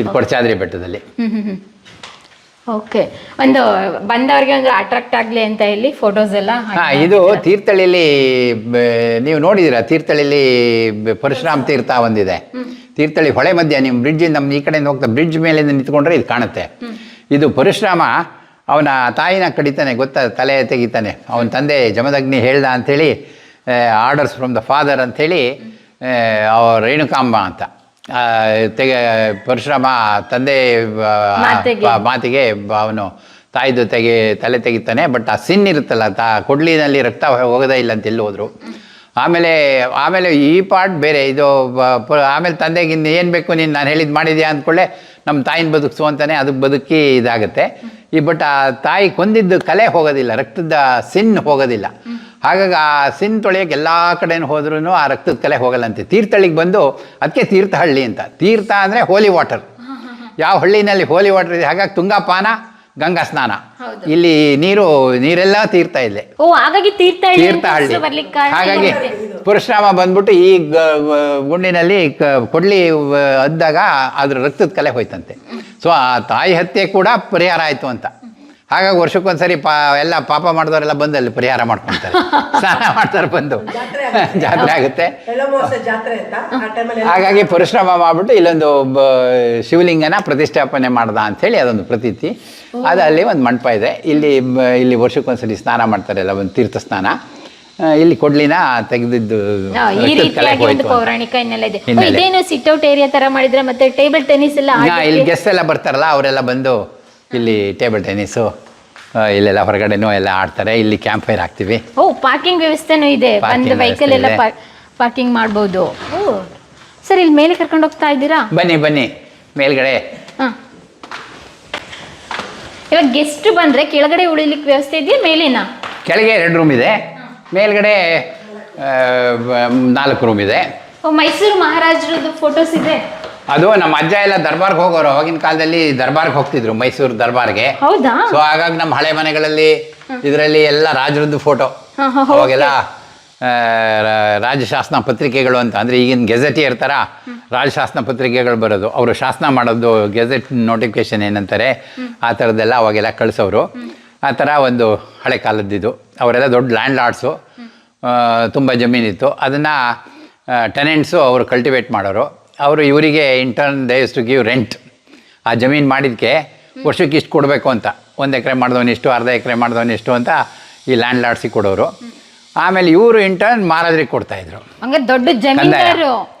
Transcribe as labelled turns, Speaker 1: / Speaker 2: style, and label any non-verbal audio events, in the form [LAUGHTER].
Speaker 1: ಇದು ಕೊಡಚಾದ್ರಿ ಬೆಟ್ಟದಲ್ಲಿ.
Speaker 2: ಓಕೆ ಒಂದು ಬಂದವರಿಗೆ ಒಂದು ಅಟ್ರಾಕ್ಟ್ ಆಗಲಿ ಅಂತ ಹೇಳಿ ಫೋಟೋಸ್ ಎಲ್ಲ
Speaker 1: ಹಾ ಇದು ತೀರ್ಥಳ್ಳಿಲಿ ನೀವು ನೋಡಿದಿರ ತೀರ್ಥಳ್ಳಿಲಿ ಪರಶುರಾಮ್ ತೀರ್ಥ ಒಂದಿದೆ. ತೀರ್ಥಳ್ಳಿ ಹೊಳೆ ಮಧ್ಯ ನಿಮ್ಮ ಬ್ರಿಡ್ಜ್ ನಮ್ಮ ಈ ಕಡೆಯಿಂದ ಹೋಗ್ತಾ ಬ್ರಿಡ್ಜ್ ಮೇಲಿಂದ ನಿಂತ್ಕೊಂಡ್ರೆ ಇದು ಕಾಣುತ್ತೆ. ಇದು ಪರಶುರಾಮ ಅವನ ತಾಯಿನ ಕಡಿತಾನೆ ಗೊತ್ತಾ ತಲೆ ತೆಗಿತಾನೆ. ಅವನ ತಂದೆ ಜಮದಗ್ನಿ ಹೇಳ್ದ ಅಂಥೇಳಿ ಆರ್ಡರ್ಸ್ ಫ್ರಮ್ ದ ಫಾದರ್ ಅಂಥೇಳಿ ಅವ್ರ ರೇಣುಕಾಂಬ ಅಂತ. ತೆಗೆ ಪರಶುರಾಮ ತಂದೆ
Speaker 2: ಮಾತೆಗೆ.
Speaker 1: ಅವನು ತಾಯಿದು ತೆಗೆ ತಲೆ ತೆಗಿತಾನೆ ಬಟ್ ಆ ಸಿನ್ ಇರುತ್ತಲ್ಲ ತಾ ಕೊಡ್ಲಿನಲ್ಲಿ ರಕ್ತ ಹೋಗೋದೇ ಇಲ್ಲ ಅಂತ ಎಲ್ಲಿ ಹೋದ್ರು ಆಮೇಲೆ ಆಮೇಲೆ ಈ ಪಾರ್ಟ್ ಬೇರೆ ಇದು ಆಮೇಲೆ ತಂದೆಗೆ ಏನು ಬೇಕು ನೀನು ನಾನು ಹೇಳಿದ್ ಮಾಡಿದ್ಯಾ ಅಂದ್ಕೊಳ್ಳೆ ನಮ್ಮ ತಾಯಿನ ಬದುಕಿಸು ಅಂತಾನೆ ಅದಕ್ಕೆ ಬದುಕಿ ಇದಾಗುತ್ತೆ. ಈ ಬಟ್ ಆ ತಾಯಿ ಕೊಂದಿದ್ದು ಕಲೆ ಹೋಗೋದಿಲ್ಲ ರಕ್ತದ ಸಿನ್ ಹೋಗೋದಿಲ್ಲ. ಹಾಗಾಗಿ ಆ ಸಿನ್ ತೊಳೆಯೋಕೆ ಎಲ್ಲ ಕಡೆನೂ ಹೋದ್ರೂ ಆ ರಕ್ತದ ಕಲೆ ಹೋಗಲ್ಲಂತೆ. ತೀರ್ಥಹಳ್ಳಿಗೆ ಬಂದು ಅದಕ್ಕೆ ತೀರ್ಥಹಳ್ಳಿ ಅಂತ. ತೀರ್ಥ ಅಂದರೆ ಹೋಲಿ ವಾಟರ್ ಯಾವ ಹಳ್ಳಿನಲ್ಲಿ ಹೋಲಿ ವಾಟರ್ ಇದೆ? ಹಾಗಾಗಿ ತುಂಗಾಪಾನ ಗಂಗಾ ಸ್ನಾನ. ಇಲ್ಲಿ ನೀರು ನೀರೆಲ್ಲ ತೀರ್ಥ ಇದೆ.
Speaker 2: ಓ ಹಾಗಾಗಿ ತೀರ್ಥ
Speaker 1: ತೀರ್ಥಹಳ್ಳಿ. ಹಾಗಾಗಿ ಪುರಶುರಾಮ ಬಂದ್ಬಿಟ್ಟು ಈ ಗುಂಡಿನಲ್ಲಿ ಕೊಡ್ಲಿ ಅದ್ದಾಗ ಅದ್ರ ರಕ್ತದ ಕಲೆ ಹೋಯ್ತಂತೆ. ಸೊ ಆ ತಾಯಿ ಹತ್ಯೆ ಕೂಡ ಪರಿಹಾರ ಆಯಿತು ಅಂತ. ಹಾಗಾಗಿ ವರ್ಷಕ್ಕೊಂದ್ಸರಿ ಪಾ ಎಲ್ಲ ಪಾಪ ಮಾಡಿದವರೆಲ್ಲ ಬಂದು ಅಲ್ಲಿ ಪರಿಹಾರ ಮಾಡ್ಕೊತಾರೆ. [LAUGHS] ಸ್ನಾನ ಮಾಡ್ತಾರೆ ಬಂದು. ಜಾತ್ರೆ ಆಗುತ್ತೆ.
Speaker 3: ಎಳ್ಳಮೋಸ ಜಾತ್ರೆ ಅಂತ ಆ ಟೈಮಲ್ಲಿ
Speaker 1: ಹಾಗಾಗಿ ಪರಿಶ್ರಮ ಮಾಡಿಬಿಟ್ಟು ಇಲ್ಲೊಂದು ಬ- ಶಿವಲಿಂಗನ ಪ್ರತಿಷ್ಠಾಪನೆ ಮಾಡ್ದ ಅಂಥೇಳಿ ಅದೊಂದು ಪ್ರತೀತಿ. ಅದು ಅಲ್ಲಿ ಒಂದು ಮಂಟಪ ಇದೆ. ಇಲ್ಲಿ ಬ- ಇಲ್ಲಿ ವರ್ಷಕ್ಕೊಂದ್ಸರಿ ಸ್ನಾನ ಮಾಡ್ತಾರೆ ಎಲ್ಲ ಒಂದು ತೀರ್ಥ ಸ್ನಾನ. ಇಲ್ಲಿ ಕೊಡ್ಲಿನ ತೆಗೆದಿದ್ದು
Speaker 2: ಈ ರೀತಿಯಾಗಿ ಒಂದು ಪೌರಾಣಿಕ ಹಿನ್ನೆಲೆ. ಇದೆ ಇದೇನು ಸಿಟ್ಔಟ್ ಏರಿಯಾ ತರ ಮಾಡಿದ್ರೆ ಮತ್ತೆ ಟೇಬಲ್ ಟೆನ್ನಿಸ್ ಎಲ್ಲ
Speaker 1: ಇಲ್ಲಿ ಗೆಸ್ಟ್ ಎಲ್ಲ ಬರ್ತಾರಲ್ಲ ಅವರೆಲ್ಲ ಬಂದು ಇಲ್ಲಿ ಟೇಬಲ್ ಟೆನ್ನಿಸು ಇಲ್ಲೆಲ್ಲ ಹೊರಗಡೆನೂ ಎಲ್ಲ ಆಡ್ತಾರೆ. ಇಲ್ಲಿ ಕ್ಯಾಂಪ್ ಫೈರ್ ಹಾಕ್ತೀವಿ.
Speaker 2: ಓ ಪಾರ್ಕಿಂಗ್ ವ್ಯವಸ್ಥೆನೂ ಇದೆ.
Speaker 1: Parking
Speaker 2: ಒಂದು ವೆಹಿಕಲ್ ಎಲ್ಲ
Speaker 1: ವ್ಯವಸ್ಥೆ
Speaker 2: ಪಾರ್ಕಿಂಗ್ ಮಾಡ್ಬೋದು. ಓ ಸರ್ ಇಲ್ಲಿ ಮೇಲೆ ಕರ್ಕೊಂಡು ಹೋಗ್ತಾ ಇದ್ದೀರಾ?
Speaker 1: ಬನ್ನಿ ಬನ್ನಿ. ಮೇಲ್ಗಡೆ.
Speaker 2: ಹಾ. ಇವಾಗ ಗೆಸ್ಟ್ ಬಂದ್ರೆ ಕೆಳಗಡೆ ಉಳಿಲಿಕ್ಕೆ ವ್ಯವಸ್ಥೆ ಇದೆಯಾ ಮೇಲಿನ?
Speaker 1: ಕೆಳಗೆ ಎರಡು ರೂಮ್ ಇದೆ. ಮೇಲ್ಗಡೆ ಆ, ಬ- ನಾಲ್ಕು ರೂಮ್ ಇದೆ.
Speaker 2: ಓ ಮೈಸೂರು ಮಹಾರಾಜರದ್ದು ಫೋಟೋಸ್ ಇದೆ.
Speaker 1: ಅದು ನಮ್ಮ ಅಜ್ಜ ಎಲ್ಲ ದರ್ಬಾರ್ಗೆ ಹೋಗೋರು ಅವಾಗಿನ ಕಾಲದಲ್ಲಿ ದರ್ಬಾರ್ಗೆ ಹೋಗ್ತಿದ್ರು ಮೈಸೂರು ದರ್ಬಾರ್ಗೆ.
Speaker 2: ಹೌದಾ?
Speaker 1: ಸೊ ಹಾಗಾಗಿ ನಮ್ಮ ಹಳೆ ಮನೆಗಳಲ್ಲಿ ಇದರಲ್ಲಿ ಎಲ್ಲ ರಾಜರದ್ದು ಫೋಟೋ ಅವಾಗೆಲ್ಲ ರಾಜಶಾಸನ ಪತ್ರಿಕೆಗಳು ಅಂತ ಅಂದರೆ ಈಗಿನ ಗೆಜೆಟ್ ಇರ್ತಾರ ರಾಜಶಾಸನ ಪತ್ರಿಕೆಗಳು ಬರೋದು. ಅವರು ಶಾಸನ ಮಾಡೋದು ಗೆಜೆಟ್ ನೋಟಿಫಿಕೇಶನ್ ಏನಂತಾರೆ ಆ ಥರದ್ದೆಲ್ಲ ಅವಾಗೆಲ್ಲ ಕಳಿಸೋರು ಆ ಥರ ಒಂದು ಹಳೆ ಕಾಲದ್ದಿದ್ದು ಅವರೆಲ್ಲ ದೊಡ್ಡ ಲ್ಯಾಂಡ್ ಲಾರ್ಡ್ಸು ತುಂಬ ಜಮೀನಿತ್ತು. ಅದನ್ನು ಟೆನೆಂಟ್ಸು ಅವರು ಕಲ್ಟಿವೇಟ್ ಮಾಡೋರು. ಅವರು ಇವರಿಗೆ in turn does to give rent ಆ ಜಮೀನು ಮಾಡಿದ್ದಕ್ಕೆ ವರ್ಷಕ್ಕೆ ಇಷ್ಟು ಕೊಡಬೇಕು ಅಂತ. ಒಂದು ಎಕರೆ ಮಾಡಿದವನು ಇಷ್ಟು ಅರ್ಧ ಎಕರೆ ಮಾಡಿದವನು ಇಷ್ಟು ಅಂತ ಈ ಲ್ಯಾಂಡ್ ಲಾರ್ಡ್ಸಿಗೆ ಕೊಡೋರು. ಆಮೇಲೆ ಇವರು ಇಂಟರ್ನ್ ಮಹಾರಾಜರಿಗೆ ಕೊಡ್ತಾಯಿದ್ರು
Speaker 2: ಹಂಗೆ ದೊಡ್ಡ ಜಮೀನ್ದಾರು.